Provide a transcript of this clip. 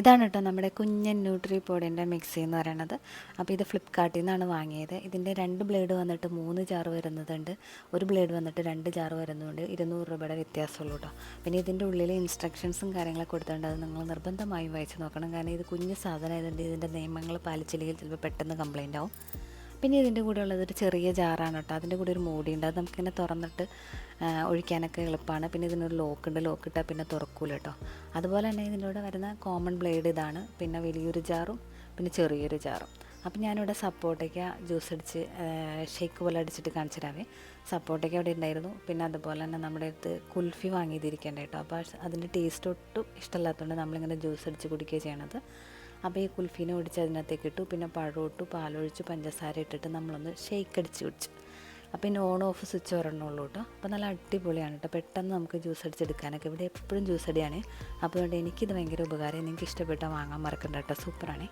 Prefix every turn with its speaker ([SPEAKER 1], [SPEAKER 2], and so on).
[SPEAKER 1] ഇതാണ് കേട്ടോ നമ്മുടെ കുഞ്ഞൻ ന്യൂട്രി പോഡിന്റെ മിക്സി എന്ന് പറയുന്നത്. അപ്പോൾ ഇത് ഫ്ലിപ്കാർട്ടിൽ നിന്നാണ് വാങ്ങിയത്. ഇതിന്റെ രണ്ട് ബ്ലേഡ് വന്നിട്ട് മൂന്ന് ജാർ വരുന്നതുണ്ട്. ഒരു ബ്ലേഡ് വന്നിട്ട് രണ്ട് ജാർ വരുന്നതുകൊണ്ട് ഇരുന്നൂറ് രൂപയുടെ വ്യത്യാസമുള്ളൂ കേട്ടോ. പിന്നെ ഇതിന്റെ ഉള്ളിൽ ഇൻസ്ട്രക്ഷൻസും കാര്യങ്ങളൊക്കെ കൊടുത്തിട്ടുണ്ട്. അത് നിങ്ങൾ നിർബന്ധമായും വായിച്ച് നോക്കണം. കാരണം ഇത് കുഞ്ഞ് സാധനം ആയതുകൊണ്ട് ഇതിന്റെ നിയമങ്ങൾ പാലിച്ചില്ലെങ്കിൽ ചിലപ്പോൾ പെട്ടെന്ന് കംപ്ലൈന്റ് ആവും. പിന്നെ ഇതിന്റെ കൂടെ ഉള്ളത് ഒരു ചെറിയ ജാറാണ് കേട്ടോ. അതിന്റെ കൂടെ ഒരു മൂടിയുണ്ട്. അത് നമുക്കിങ്ങനെ തുറന്നിട്ട് ഒഴിക്കാനൊക്കെ എളുപ്പമാണ്. പിന്നെ ഇതിനൊരു ലോക്ക് ഉണ്ട്. ലോക്ക് ഇട്ടാൽ പിന്നെ തുറക്കൂല കേട്ടോ. അതുപോലെ തന്നെ ഇതിന്റെ കൂടെ വരുന്ന കോമൺ ബ്ലേഡ് ഇതാണ്. പിന്നെ വലിയൊരു ജാറും പിന്നെ ചെറിയൊരു ജാറും. അപ്പം ഞാനിവിടെ സപ്പോർട്ടയ്ക്ക ജ്യൂസ് അടിച്ച് ഷേക്ക് പോലെ അടിച്ചിട്ട് കാണിച്ചു തരാവേ. അവിടെ ഉണ്ടായിരുന്നു. പിന്നെ അതുപോലെ തന്നെ നമ്മുടെ അടുത്ത് കുൽഫി വാങ്ങിയതിരിക്കേണ്ട കേട്ടോ. അപ്പോൾ അതിന്റെ ടേസ്റ്റ് ഒട്ടും ഇഷ്ടമല്ലാത്തതുകൊണ്ട് നമ്മളിങ്ങനെ ജ്യൂസ് അടിച്ച് കുടിക്കുകയാണ് ചെയ്യണത്. അപ്പോൾ ഈ കുൽഫീനെ ഒടിച്ച് അതിനകത്തേക്ക് ഇട്ടു. പിന്നെ പഴമിട്ടു പാലൊഴിച്ച് പഞ്ചസാര ഇട്ടിട്ട് നമ്മളൊന്ന് ഷെയ്ക്ക് അടിച്ച് കുടിച്ചു. അപ്പോൾ പിന്നെ ഓൺ ഓഫ് സ്വിച്ച് ഒരെണ്ണമുള്ളൂ കേട്ടോ. അപ്പോൾ നല്ല അടിപൊളിയാണ് കേട്ടോ. പെട്ടെന്ന് നമുക്ക് ജ്യൂസ് അടിച്ചെടുക്കാനൊക്കെ. ഇവിടെ എപ്പോഴും ജ്യൂസ് അടിയാണ്. അപ്പോൾ അതുകൊണ്ട് എനിക്കിത് ഭയങ്കര ഉപകാരം. നിങ്ങൾക്ക് ഇഷ്ടപ്പെട്ടാൽ വാങ്ങാൻ മറക്കണ്ട കേട്ടോ. സൂപ്പറാണേ.